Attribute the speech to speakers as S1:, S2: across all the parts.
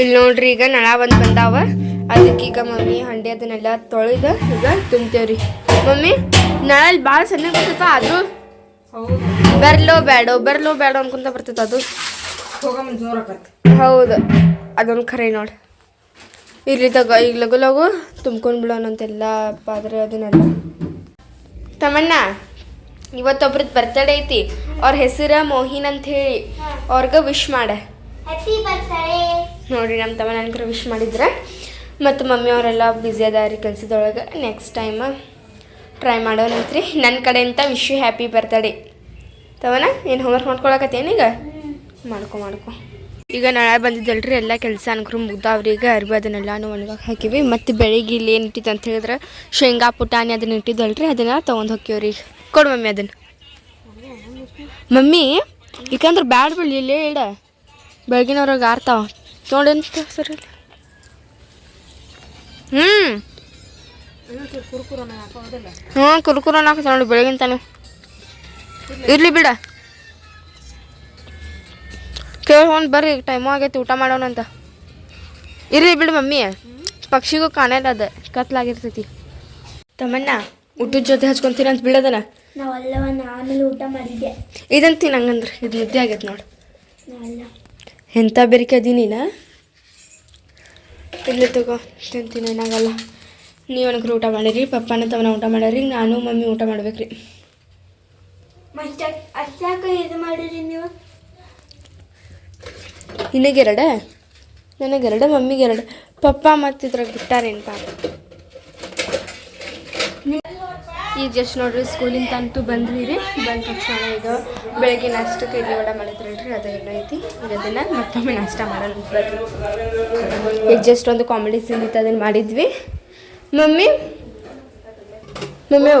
S1: ಇಲ್ಲಿ ನೋಡ್ರಿ ಈಗ ನಳ ಬಂದ್ ಬಂದಾವ. ಅದಕ್ಕೆ ಈಗ ಮಮ್ಮಿ ಹಂಡೆ ಅದನ್ನೆಲ್ಲ ತೊಳೆದ ಈಗ ತುಂಬ್ತೇವ್ರಿ. ಮಮ್ಮಿ ನಳ ಇಲ್ಲಿ ಭಾಳ ಸಣ್ಣ ಬರ್ತೈತ ಅದು?
S2: ಬರ್ಲೋ
S1: ಬೆರ್ಲೋ ಬೇಡೋ ಬರಲೋ ಬೇಡೋ ಅನ್ಕೊಂತ ಬರ್ತೈತೆ ಅದು? ಹೌದು. ಅದೊಂದು ಖರೆ ನೋಡಿ. ಇರ್ಲಿ ತಗೋ ಈಗ ಲಗು ಲಗು ತುಂಬ್ಕೊಂಡು ಬಿಡೋಣಂತೆಲ್ಲ ಪಾತ್ರೆ ಅದನ್ನೆಲ್ಲ. ತಮ್ಮಣ್ಣ ಇವತ್ತೊಬ್ರದ್ದು ಬರ್ತಡೇ ಐತಿ. ಅವ್ರ ಹೆಸರ ಮೋಹಿನ್ ಅಂತ ಹೇಳಿ. ಅವ್ರಿಗೆ ವಿಶ್ ಮಾಡ. ನೋಡ್ರಿ ನಮ್ಮ ತಮ್ಮ ನನಗೆ ವಿಶ್ ಮಾಡಿದ್ರೆ. ಮತ್ತು ಮಮ್ಮಿ ಅವರೆಲ್ಲ ಬ್ಯುಸಿ ಅದಾರಿ ಕೆಲಸದೊಳಗೆ. ನೆಕ್ಸ್ಟ್ ಟೈಮ್ ಟ್ರೈ ಮಾಡೋಣಂತ್ರಿ ನನ್ನ ಕಡೆಯಿಂದ ವಿಶ್ ಯು ಹ್ಯಾಪಿ ಬರ್ತಡೇ ತವನ ಏನು ಹೋಮ್ವರ್ಕ್ ಈಗ? ಮಾಡ್ಕೊ ಮಾಡ್ಕೊ. ಈಗ ನಾಳೆ ಬಂದಿದ್ದಲ್ರಿ, ಎಲ್ಲ ಕೆಲಸ ಅನ್ಕ್ರು ಮುಗ್ದಾವ್ರಿ. ಈಗ ಅರ್ಬಿ ಅದನ್ನೆಲ್ಲನೂ ಒಣಗಾಕಿ ಹಾಕಿವಿ. ಮತ್ತು ಬೆಳಿಗ್ಗೆ ಇಲ್ಲಿ ಏನು ಇಟ್ಟಿತ್ತು ಅಂತ ಹೇಳಿದ್ರೆ, ಶೇಂಗಾ, ಪುಟಾಣಿ ಅದನ್ನ ಇಟ್ಟಿದ್ದಲ್ರಿ. ಅದನ್ನ ತೊಗೊಂಡು ಹೋಕ್ಯವ್ರಿ ಈಗ ಕೊಡು ಮಮ್ಮಿ ಅದನ್ನು. ಮಮ್ಮಿ ಯಾಕಂದ್ರೆ ಬ್ಯಾಡ ಬಿಡ್ಲಿ ಇಲ್ಲೇ ಇಡ. ಬೆಳಗಿನವ್ರಾಗ ಆರ್ತಾವ. ತೊಗೊಂಡಂತ ಸರಿ ಹ್ಞೂ
S2: ಕುರ್ಕುರನ
S1: ಹ್ಞೂ ಕುರ್ಕುರ ನಾಲ್ಕು ನೋಡಿ ಬೆಳಗಿನ ತಾನೆ ಇರ್ಲಿ ಬಿಡ. ಕೇಳ್ಕೊಂಡು ಬರ್ರಿ ಟೈಮು ಆಗೈತಿ ಊಟ ಮಾಡೋಣ ಅಂತ. ಇರ್ಲಿ ಬಿಡು ಮಮ್ಮಿ. ಪಕ್ಷಿಗೂ ಕಾಣಲ್ಲ ಅದ ಕತ್ಲಾಗಿರ್ತೈತಿ. ತಮ್ಮಣ್ಣ ಊಟದ ಜೊತೆ ಹಚ್ಕೊಂತೀರ ಅಂತ ಬಿಡೋದನ?
S3: ಆಮೇಲೆ ಊಟ ಮಾಡಿದ್ದೆ.
S1: ಇದಂತೀನಿ ಹಂಗಂದ್ರೆ ಇದು ಮುದ್ದೆ ಆಗೈತೆ ನೋಡಿ. ಎಂಥ ಬೆರಿಕೆ ಅದೀನಿನ ಇಲ್ಲೇ. ತಗೋ ತಿಂತೀನಿ ಏನಾಗಲ್ಲ ನೀವು ನನಗೆ ಊಟ ಮಾಡಿರಿ ಪಪ್ಪನ ತವನ ಊಟ ಮಾಡ್ಯಾರಿ ನಾನು ಮಮ್ಮಿ ಊಟ ಮಾಡ್ಬೇಕ್ರಿ.
S3: ನೀವು?
S1: ನಿನಗೆರಡ ನನಗೆರಡ ಮಮ್ಮಿಗೆರಡ ಪಪ್ಪ ಮತ್ತಿದ್ರಾಗ ಬಿಟ್ಟಾರೇನು ಪಾಪ ಈಗ ಜಸ್ಟ್ ನೋಡ್ರಿ ಸ್ಕೂಲಿಂದ ಅಂತೂ ಬಂದ್ವಿ ರೀ ಬಂದ ತಕ್ಷಣ ಈಗ ಬೆಳಗ್ಗೆ ನಾಷ್ಟಕ್ಕೆ ಇಲ್ಲಿ ವಡ ಮಾಡಿದ್ರಲ್ರಿ ಅದು ಎಲ್ಲ ಐತಿ. ಈಗ ಅದನ್ನ ಮತ್ತೊಮ್ಮೆ ನಾಷ್ಟ ಬರ್ರಿ ಈಗ ಜಸ್ಟ್ ಒಂದು ಕಾಮಿಡಿ ಸೀನ್ ಇತ್ತು ಅದನ್ನ ಮಾಡಿದ್ವಿ. ಮಮ್ಮಿ ಮಮ್ಮಿ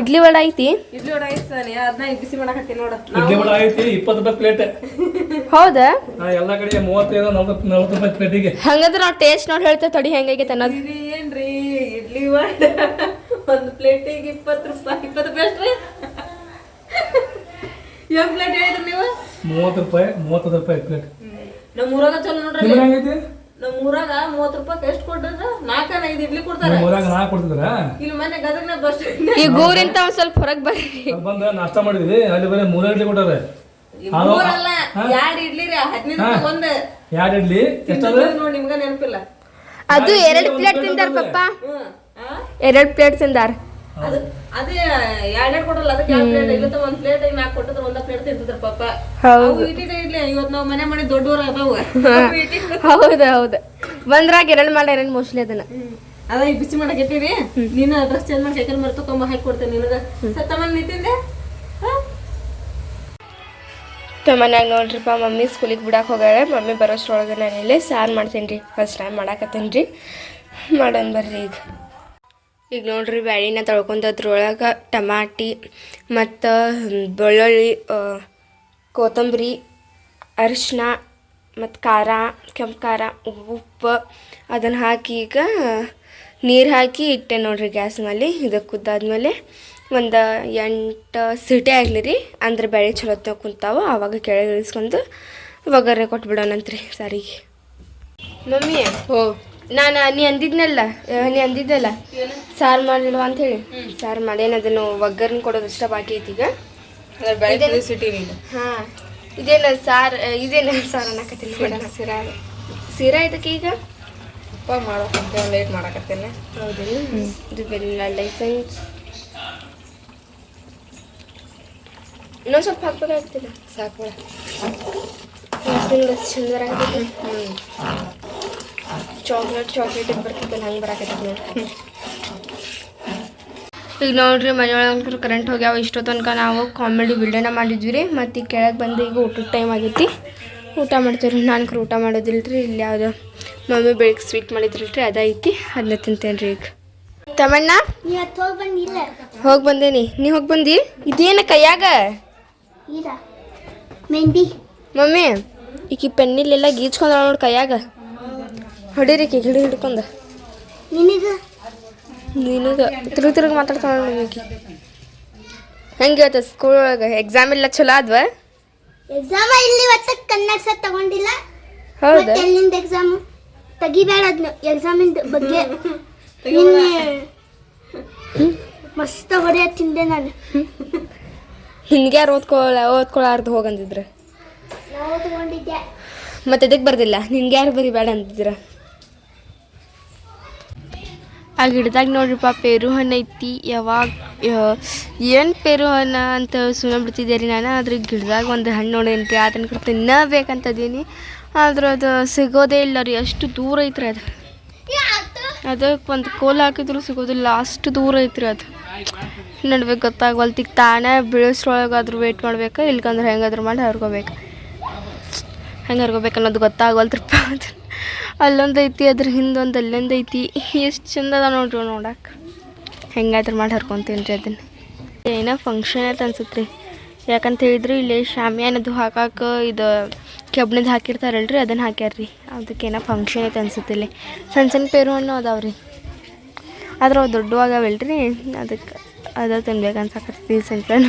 S1: ಇಡ್ಲಿ ವಡ ಐತಿ?
S2: ಇಡ್ಲಿ ವಡ ಐತಿ ಅದನ್ನ ಬಿಸಿ ಮಾಡಕತ್ತೀನಿ ನೋಡ.
S4: ಇಡ್ಲಿ ವಡ ಐತಿ ಇಪ್ಪತ್ತು ರೂಪಾಯಿ ಪ್ಲೇಟ್
S1: ಹೌದಾ?
S4: ಎಲ್ಲ ಕಡೆ ಮೂವತ್ತೈದು ನಲ್ವತ್ತು ನಲ್ವತ್ತು ರೂಪಾಯಿ ಪ್ಲೇಟಿಗೆ
S1: ಹಂಗಂದ್ರೆ ನಾವು ಟೇಸ್ಟ್ ನೋಡಿ ಹೇಳ್ತೇವೆ ತಡಿ ಹೆಂಗೈತೆ ಅನ್ನೋದು.
S2: ಇದು ಏನ್ರಿ ಇಡ್ಲಿ ವಡ. ಒಂದು ಪ್ಲೇಟಿಗೆ ಇಪ್ಪತ್ತು ರೂಪಾಯಿ ಇಪ್ಪತ್ತು ರೂಪಾಯಿ ಅಷ್ಟ್ರಿ ಯಾವ ಪ್ಲೇಟ್ ಹೇಳಿದ್ರಿ ನೀವು?
S4: ಮೂವತ್ತು ರೂಪಾಯಿ ಮೂವತ್ತೈದು ರೂಪಾಯಿ ಪ್ಲೇಟ್
S2: ನಮ್ಮ ಊರಾಗ ಚಲೋ ನೋಡ್ರಿ
S4: ನಿಮ್ಗೆ ಹೆಂಗೈತಿ
S2: ನಮ್ಮ ಊರಾಗ ಮೂವತ್ತು ರೂಪಾಯಿ ಎಷ್ಟು ಕೊಟ್ಟಿದ್ರ ನಾಲ್ಕನ ಐದು ಇಡ್ಲಿ ಕೊಡ್ತಾರ.
S4: ಊರಾಗ ನಾ ಕೊಡ್ತಿದ್ರ?
S2: ಇಲ್ಲಿ ಮನೆ ಗದಗ್ನ ಬಸ್
S1: ಈ ಗೋರಿಂತ ಒಂದ್ ಸ್ವಲ್ಪ ಹೊರಗೆ ಬರ್ರಿ.
S4: ಬಂದ ನಾಷ್ಟ ಮಾಡಿದ್ವಿ ಅಲ್ಲಿ ಬರೀ ಮೂರ ಇಡ್ಲಿ ಕೊಟ್ಟಾರೆ.
S2: ಮೂರಲ್ಲ ಎರಡ್ ಇಡ್ಲಿ ರೀ ಹದಿನೈದು ಒಂದು
S4: ಎರಡು ಇಡ್ಲಿ ಎಷ್ಟದ?
S2: ನೋಡಿ ನಿಮ್ಗ ನೆನಪಿಲ್ಲ.
S1: ಅದು ಎರಡು ಪ್ಲೇಟ್ ತಿಂತಾರ ಪಪ್ಪ? ಎರಡು ಪ್ಲೇಟ್ ತಿಂದಾರ
S2: ಅದು ಅದೇ ಎರಡೆರಡು ಕೊಡಲ್ಲ ಅದಕ್ಕೆ ಎರಡು ಪ್ಲೇಟ್ ಇಲ್ಲ ಒಂದ್ ಪ್ಲೇಟ್ ನಾಲ್ಕು ಕೊಟ್ಟಿದ್ರೆ ಒಂದ ಪ್ಲೇಟ್ ತಿಂತಿದ್ರ ಪಾಪ.
S1: ಹೌದು.
S2: ಅವು ಇಟ್ಟಿಟ್ಟೆ ಇಡ್ಲಿ ಇವತ್ತು ನಾವು ಮನೆ ಮಾಡಿ ದೊಡ್ಡವ್ರ ಅದಾವ.
S1: ಹೌದು ಹೌದು. ಬಂದ್ರಾಗ ಎರಡು ಮಾಡ್ಯಾರ ಮೋಸ್ಟ್ಲಿ ಅದನ್ನ.
S2: ಅದ ಈ ಬಿಸಿ ಮಾಡಕ್ ಇಟ್ಟಿರಿ ನೀನು ಡ್ರೆಸ್ ಚೇಂಜ್ ಮಾಡಿ ಕೈಕಲ್ ಮರ್ತಕೊಂಬ ಹಾಕಿ ಕೊಡ್ತೇನೆ ನಿನಗ. ಸತ್ತಮ್ಮನ್ ನಿಂತಿದ್ದೆ?
S1: ಮನ್ಯಾಗ ನೋಡ್ರಿಪ್ಪ ಮಮ್ಮಿ ಸ್ಕೂಲಿಗೆ ಬಿಡಕ್ಕೆ ಹೋಗ್ಯಾಳೆ. ಮಮ್ಮಿ ಬರೋಷ್ಟ್ರೊಳಗೆ ನಾನು ಇಲ್ಲೇ ಸಾರು ಮಾಡ್ತೀನಿ ರೀ ಫಸ್ಟ್ ಟೈಮ್ ಮಾಡಾಕತ್ತೇನ್ರಿ ರೀ. ಮಾಡೋಣ ಬರ್ರಿ ಈಗ. ಈಗ ನೋಡ್ರಿ ಬ್ಯಾಳಿನ ತೊಳ್ಕೊಂಡು ಅದ್ರೊಳಗೆ ಟಮಾಟಿ ಮತ್ತು ಬೆಳ್ಳುಳ್ಳಿ ಕೊತ್ತಂಬರಿ ಅರಿಶಿನ ಮತ್ತು ಖಾರ ಕೆಂಪು ಖಾರ ಉಪ್ಪು ಅದನ್ನು ಹಾಕಿ ಈಗ ನೀರು ಹಾಕಿ ಇಟ್ಟೆ ನೋಡ್ರಿ ಗ್ಯಾಸ್ ಮೇಲೆ ಇದು ಕುದ್ದಾದ್ಮೇಲೆ ಒಂದು ಎಂಟು ಸಿಟಿ ಆಗಲಿ ರೀ ಅಂದ್ರೆ ಬೇಳೆ ಚಲೋತ್ನಾಗ ಕುಂತಾವ. ಆವಾಗ ಕೆಳಗೆ ಇಳಿಸ್ಕೊಂಡು ಒಗ್ಗರಣೆ ಕೊಟ್ಬಿಡೋಣಂತ್ರಿ ಸಾರಿಗೆ. ಮಮ್ಮಿ ಓ ನಾನು ನೀ ಅಂದಿದ್ನಲ್ಲ ನೀ ಅಂದಿದ್ದಲ್ಲ? ಸಾರು ಮಾಡಿಲ್ವ ಅಂತ ಹೇಳಿ ಸಾರು ಮಾಡೇನು ಅದನ್ನು ಒಗ್ಗರಣೆ ಕೊಡೋದು ಇಷ್ಟ ಬಾಕಿ ಐತಿ ಈಗ. ಹಾಂ. ಇದೇನ ಸಾರು ಇದೇನ ಸಾರು ಅನ್ನಕತ್ತೀನಿ ಮೇಡಮ್. ಸಿರಾ ಸಿರಾ ಇದಕ್ಕೆ ಈಗ?
S2: ಅಪ್ಪ ಮಾಡೋಕಂತ ಲೇಟ್ ಮಾಡಕತ್ತೇನೆ.
S1: ಹೌದಿಲ್ಲ ಇದು ಬೆಲ್ಲ ಲೈಸೆನ್ಸ್. ಇನ್ನೊಂದು ಸ್ವಲ್ಪ ಹಾಕ್ಬೇಕಾಗ್ತಿಲ್ಲ
S2: ಸಾಕು
S1: ಚಂದ ಬರಾಕತ್ತೈತಿ ಚಾಕ್ಲೇಟ್ ಚಾಕ್ಲೇಟ್ ಬರ್ತೈತಲ್ಲ ಹಂಗೆ ಬರಾಕತ್ತೈತಿ ನೋಡಿ. ಈಗ ನೋಡ್ರಿ ಕರೆಂಟ್ ಹೋಗ್ಯಾವ ಇಷ್ಟೋ ತನಕ ನಾವು ಕಾಮಿಡಿ ವಿಡಿಯೋನ ಮಾಡಿದ್ವಿ ರೀ. ಮತ್ತು ಈಗ ಕೆಳಗೆ ಬಂದು ಈಗ ಊಟದ ಟೈಮ್ ಆಗೈತಿ. ಊಟ ಮಾಡ್ತೀವಿ ರೀ ನಾನು ಊಟ ಮಾಡೋದಿಲ್ಲ ರೀ ಇಲ್ಲಿ ಯಾವುದು ಮಮ್ಮಿ ಬೆಳಿಗ್ಗೆ ಸ್ವೀಟ್ ಮಾಡಿದ್ರಿ ರೀ ಅದ ಐತಿ ಅದನ್ನ ತಿಂತೇನೆ ರೀ ಈಗ
S3: ಹತ್ತು ಹೋಗಿ
S1: ಬಂದೇನಿ. ನೀ ಹೋಗಿ ಬಂದಿ? ಇದೇನ ಕೈಯಾಗ?
S3: ಮೆಹಂದಿ.
S1: ಮಮ್ಮಿ ಈಕಿ ಪೆನ್ನಿಲೆಲ್ಲ ಗೀಚ್ಕೊಂಡ ನೋಡಿ ಕೈಯಾಗ. ಹೊಡೀರಿ ಕಿ ಹಿಡಿ ಹಿಡ್ಕೊಂಡ.
S3: ನಿನಗ?
S1: ನಿನಗ. ತಿರುಗಿ ತಿರುಗಿ ಮಾತಾಡ್ತಾನೆ ನೋಡಿ ಈಕಿ ಹೆಂಗೆ ಇವತ್ತು ಸ್ಕೂಲ್ ಒಳಗೆ? ಎಕ್ಸಾಮ್ ಇಲ್ಲ ಚಲೋ ಆದ್ವ?
S3: ಎಕ್ಸಾಮ ಇಲ್ಲಿ ಒಟ್ಟ ಕನ್ನಡ ಸರ್ ತಗೊಂಡಿಲ್ಲ.
S1: ಹೌದಾ?
S3: ಮತ್ತೆ ಎಲ್ಲಿಂದ ಎಕ್ಸಾಮ್ ತೆಗಿಬೇಡ ಅದನ್ನ ಎಕ್ಸಾಮಿಂದ ಬಗ್ಗೆ ನಿನ್ನೆ ಮಸ್ತ್ ಹೊಡೆಯ ತಿಂದೆ ನಾನು.
S1: ಹಿಂಗೆ ಯಾರು ಓದ್ಕೊಳ ಓದ್ಕೊಳಾರ್ದು ಹೋಗಂದಿದ್ರೆ? ಮತ್ತೆ ಅದಕ್ಕೆ ಬರ್ದಿಲ್ಲ. ನಿನ್ಗೆ ಯಾರು ಬರೀ ಬೇಡ ಅಂತಿದ್ರ ಆ ಗಿಡದಾಗ ನೋಡ್ರಿಪ್ಪ ಪೇರು ಹಣ್ಣು ಐತಿ. ಯಾವಾಗ ಏನು ಪೇರು ಹಣ್ಣು ಅಂತ ಸುಮ್ಮನೆ ಬಿಡ್ತಿದ್ದೆ ರೀ ನಾನು. ಅದ್ರ ಗಿಡದಾಗ ಒಂದು ಹಣ್ಣು ನೋಡೇನಿ ರೀ ಅದನ್ನ ತಿನ್ನಬೇಕಂತದೀನಿ. ಆದ್ರೆ ಅದು ಸಿಗೋದೇ ಇಲ್ಲ ರೀ, ಅಷ್ಟು ದೂರ ಐತ್ರಿ ಅದು. ಅದಕ್ಕೆ ಒಂದು ಕೋಲ್ ಹಾಕಿದ್ರು ಸಿಗೋದಿಲ್ಲ, ಅಷ್ಟು ದೂರ ಐತ್ರಿ ಅದು. ನಡ್ಬೇಕು ಗೊತ್ತಾಗವಲ್ತಿಗೆ ತಾನೇ ಬೀಳಿಸ್ರೊಳಗಾದ್ರೂ ವೇಟ್ ಮಾಡ್ಬೇಕು, ಇಲ್ಕಂದ್ರೆ ಹೆಂಗಾದ್ರೂ ಮಾಡಿ ಹರ್ಕೋಬೇಕು ಹೆಂಗೆ ಹರ್ಕೋಬೇಕು ಅನ್ನೋದು ಗೊತ್ತಾಗವಲ್ತ್ರಪ್ಪ ಅದು. ಅಲ್ಲೊಂದು ಐತಿ, ಅದ್ರ ಹಿಂದೊಂದು ಅಲ್ಲೊಂದೈತಿ ಎಷ್ಟು ಚಂದ ಅದ ನೋಡ್ರಿ ನೋಡಕ್ಕೆ ಹೆಂಗಾದ್ರೂ ಮಾಡಿ ಹರ್ಕೊತೀನಿ ರೀ ಅದನ್ನು. ಏನೋ ಫಂಕ್ಷನ್ ಐತೆ ಅನ್ಸುತ್ತೆ ರೀ ಯಾಕಂತ ಹೇಳಿದ್ರೆ ಇಲ್ಲಿ ಶಾಮಿಯಾನದು ಹಾಕಕ್ಕೆ ಇದು ಕೆಬ್ಬಣದ ಹಾಕಿರ್ತಾರಲ್ರಿ ಅದನ್ನು ಹಾಕ್ಯಾರ ರೀ ಅದಕ್ಕೆ ಏನೋ ಫಂಕ್ಷನ್ ಐತೆ ಅನ್ಸುತ್ತೆ ಇಲ್ಲಿ. ಸಣ್ಣ ಸಣ್ಣ ಪೇರು ಹಣ್ಣು ಅದಾವೆ ರೀ. ಆದ್ರೆ ಅವು ದೊಡ್ಡವಾಗವಲ್ರಿ ಅದಕ್ಕೆ ಅದ ತಿನ್ಬೇಕು ಅನ್ಸಕತ್ತೀವಿ ಸಣ್ಣ ಸಣ್ಣ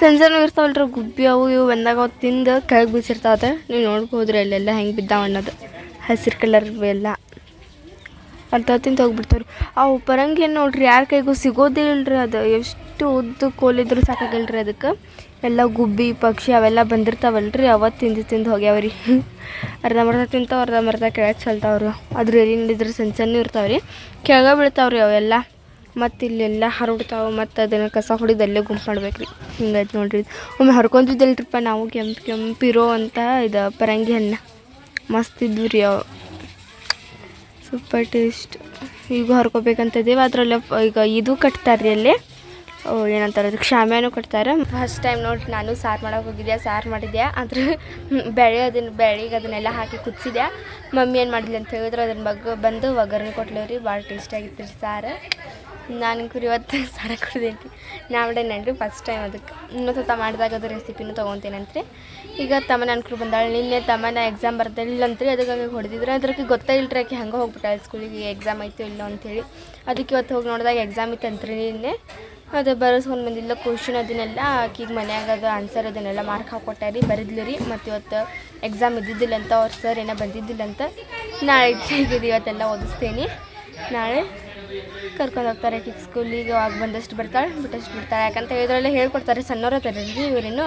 S1: ಸಣ್ಣ ಇರ್ತಾವಲ್ರಿ, ಗುಬ್ಬಿ ಅವು ಇವು ಬಂದಾಗ ಅವು ತಿಂದು ಕೆಳಗೆ ಬೀಸಿರ್ತಾವೆ ನೀವು ನೋಡ್ಬೋದ್ರಿ, ಅಲ್ಲೆಲ್ಲ ಹೆಂಗೆ ಬಿದ್ದಾವ ಅನ್ನೋದು. ಹಸಿರು ಕಲರ್ ಎಲ್ಲ ಅಂತ ತಿಂದು ಹೋಗ್ಬಿಡ್ತಾವ್ರಿ. ಅವು ಪರಂಗಿ ನೋಡ್ರಿ, ಯಾರ ಕೈಗೂ ಸಿಗೋದಿಲ್ಲ ರೀ ಅದು. ಎಷ್ಟು ಉದ್ದು ಕೋಲಿದ್ರು ಸಾಕಾಗಲ್ರಿ ಅದಕ್ಕೆ. ಎಲ್ಲ ಗುಬ್ಬಿ, ಪಕ್ಷಿ ಅವೆಲ್ಲ ಬಂದಿರ್ತಾವಲ್ರಿ ಅವತ್ತು ತಿಂದು ತಿಂದು ಹೋಗ್ಯಾವ್ರಿ. ಅರ್ಧಂಬರ್ಧ ತಿಂತಾವ, ಅರ್ಧಂಬರ್ಧ ಕೆಳಗೆ ಚಲ್ತಾವ್ರಿ. ಅದ್ರ ಎಲ್ಲಿ ನೋಡಿದ್ರೆ ಸಣ್ಣ ಇರ್ತಾವ್ರಿ. ಕೆಳಗೆ ಬೀಳ್ತಾವ್ರಿ ಅವೆಲ್ಲ. ಮತ್ತು ಇಲ್ಲೆಲ್ಲ ಹರಡ್ತಾವೆ ಮತ್ತು ಅದನ್ನು ಕಸ ಹೊಡೆದು ಅಲ್ಲೇ ಗುಂಪು ಮಾಡ್ಬೇಕು ರೀ ಹಿಂಗಾಯ್ತು ನೋಡಿರಿ. ಒಮ್ಮೆ ಹರ್ಕೊಂತಿದ್ದಲ್ರಿಪ್ಪ ನಾವು ಕೆಂಪು ಕೆಂಪಿರೋ ಅಂತ ಇದು ಪರಂಗಿ ಹಣ್ಣ ಮಸ್ತ್ ಇದ್ವು ರೀ ಅವು. Super taste. ಈಗ ಹರ್ಕೋಬೇಕಂತದೇವು ಅದರಲ್ಲಿ ಈಗ ಇದು ಕಟ್ತಾರೆ ರೀ ಅಲ್ಲಿ ಏನಂತಾರೆ ಅದಕ್ಕೆ ಶಾಮಿಯಾನು ಕಟ್ತಾರೆ. ಫಸ್ಟ್ ಟೈಮ್ ನೋಡ್ರಿ ನಾನು ಸಾರು ಮಾಡೋಕೆ ಹೋಗಿದ್ದೆ ಸಾರು ಮಾಡಿದ್ದೆ ಆದ್ರೆ ಬೆಳೆ ಅದನ್ನು ಬೇಳೆಗೆ ಅದನ್ನೆಲ್ಲ ಹಾಕಿ ಕುದಿಸಿದೆ ಮಮ್ಮಿ ಏನು ಮಾಡಿದ್ಲಿ ಅಂತ ಹೇಳಿದ್ರೆ ಅದನ್ನ ಬಗ್ಗೆ ಬಂದು ಒಗ್ಗರಣೆ ಕೊಟ್ಲೇವ್ರಿ ಭಾಳ ಟೇಸ್ಟಾಗಿತ್ತು ರೀ ಸಾರು. ನಾನು ಕುರಿ ಇವತ್ತು ಸಾರ ಕುಡ್ದೈತಿ ನಾ ಮಾಡೇನೇನ್ರಿ ಫಸ್ಟ್ ಟೈಮ್ ಅದಕ್ಕೆ. ಇನ್ನೊಂದು ಮಾಡಿದಾಗ ಅದು ರೆಸಿಪಿನೂ ತೊಗೊತೀನಂತ್ರಿ. ಈಗ ತಮ್ಮ ನನ್ನ ಕುರು ಬಂದಾಳೆ. ನಿನ್ನೆ ತಮ್ಮನ ಎಕ್ಸಾಮ್ ಬರ್ತಿಲ್ಲಂತ್ರಿ ಅದಕ್ಕಾಗಿ ಹೊಡೆದಿದ್ರೆ. ಅದಕ್ಕೆ ಗೊತ್ತೇ ಆಕೆ ಹಂಗೆ ಹೋಗ್ಬಿಟ್ಟಾಳೆ ಸ್ಕೂಲಿಗೆ ಎಕ್ಸಾಮ್ ಐತೆ ಇಲ್ಲ ಅಂಥೇಳಿ. ಅದಕ್ಕೆ ಇವತ್ತು ಹೋಗಿ ನೋಡಿದಾಗ ಎಕ್ಸಾಮ್ ಇತ್ತಂತ್ರಿ ನಿನ್ನೆ. ಅದು ಬರೆಸ್ಕೊಂಡು ಬಂದಿಲ್ಲ ಕ್ವಶನ್ ಅದನ್ನೆಲ್ಲ. ಆಕಿಗೆ ಮನ್ಯಾಗ ಅದು ಆನ್ಸರ್ ಅದನ್ನೆಲ್ಲ ಮಾರ್ಕ್ ಹಾಕೊಟ್ಟಾರಿ ಬರೆದ್ಲು ರೀ. ಮತ್ತು ಇವತ್ತು ಎಕ್ಸಾಮ್ ಇದ್ದಿದ್ದಿಲ್ಲ ಅಂತ ಅವ್ರ ಸರ್ ಏನೋ ಬಂದಿದ್ದಿಲ್ಲ ಅಂತ ನಾಳೆ ಇವತ್ತೆಲ್ಲ ಓದಿಸ್ತೇನೆ. ನಾಳೆ ಕರ್ಕೊಂಡು ಹೋಗ್ತಾರೆ ಆಕಿಗೆ ಸ್ಕೂಲಿಗೆ ಆಗ ಬಂದಷ್ಟು ಬರ್ತಾಳೆ, ಬಿಟ್ಟಷ್ಟು ಬಿಡ್ತಾಳೆ. ಯಾಕಂತ ಇದರಲ್ಲೇ ಹೇಳ್ಕೊಡ್ತಾರೆ, ಸಣ್ಣವ್ರ ರೀ ಇವರೇನು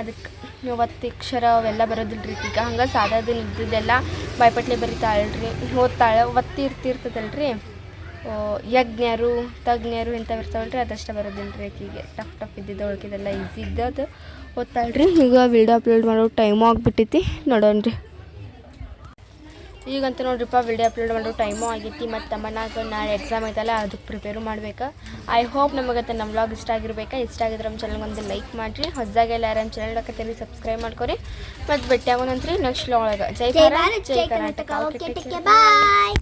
S1: ಅದಕ್ಕೆ ಒತ್ತಕ್ಷರ ಅವೆಲ್ಲ ಬರೋದಿಲ್ಲ ರೀ ಈಗ. ಹಂಗೆ ಸಾದಾದಿನ ಇದ್ದಿದ್ದೆಲ್ಲ ಬಾಯ್ಪಟ್ಲೆ ಬರೀತಾಳ್ರಿ ಓದ್ತಾಳೆ, ಒತ್ತಿ ಇರ್ತಿರ್ತದಲ್ರಿ. ಯಜ್ಞರು, ತಜ್ಞರು ಇಂಥವು ಇರ್ತಾವಲ್ರಿ, ಅದಷ್ಟೇ ಬರೋದಿಲ್ಲ ರೀ ಆಕಿಗೆ. ಟಫ್ ಟಫ್ ಇದ್ದಿದ್ದು ಒಳಗಿದೆಲ್ಲ ಈಸಿ ಇದ್ದದ್ದು. ಓದ್ತಾಳ್ರಿ. ಈಗ ವಿಡಿಯೋ ಅಪ್ಲೋಡ್ ಮಾಡೋ ಟೈಮು ಆಗಿಬಿಟ್ಟೈತಿ. ನೋಡೋಣ ರೀ ಈಗಂತ ನೋಡ್ರಿಪ್ಪ ವಿಡಿಯೋ ಅಪ್ಲೋಡ್ ಮಾಡೋ ಟೈಮು ಆಗೈತಿ ಮತ್ತು ತಮ್ಮನಾಗ ನಾಳೆ ಎಕ್ಸಾಮ್ ಐತಲ್ಲ ಅದಕ್ಕೆ ಪ್ರಿಪೇರು ಮಾಡಬೇಕಾ? ಐ ಹೋಪ್ ನಮಗತ್ತೆ ನಮ್ಮ ವ್ಲಾಗ್ ಇಷ್ಟ ಆಗಿರ್ಬೇಕು? ಇಷ್ಟ ಆಗಿದ್ರೆ ನಮ್ಮ ಚಾನಲ್ಗೆ ಒಂದು ಲೈಕ್ ಮಾಡಿರಿ. ಹೊಸದಾಗೆಲ್ಲ ಯಾರು ನಮ್ಮ ಚಾನಲ್ ಹಾಕತ್ತೀರಿ ಸಬ್ಸ್ಕ್ರೈಬ್ ಮಾಡ್ಕೊರಿ. ಮತ್ತು ಭೇಟಿ ಆಗೋಣಂತ್ರಿ ನೆಕ್ಸ್ಟ್ ಒಳಗೆ. ಜೈ ಭಾರತ್
S3: ಭಾರತ್
S1: ಜೈ ಕರ್ನಾಟಕ.
S3: ಕರ್ನಾಟಕ.
S1: Okay
S3: bye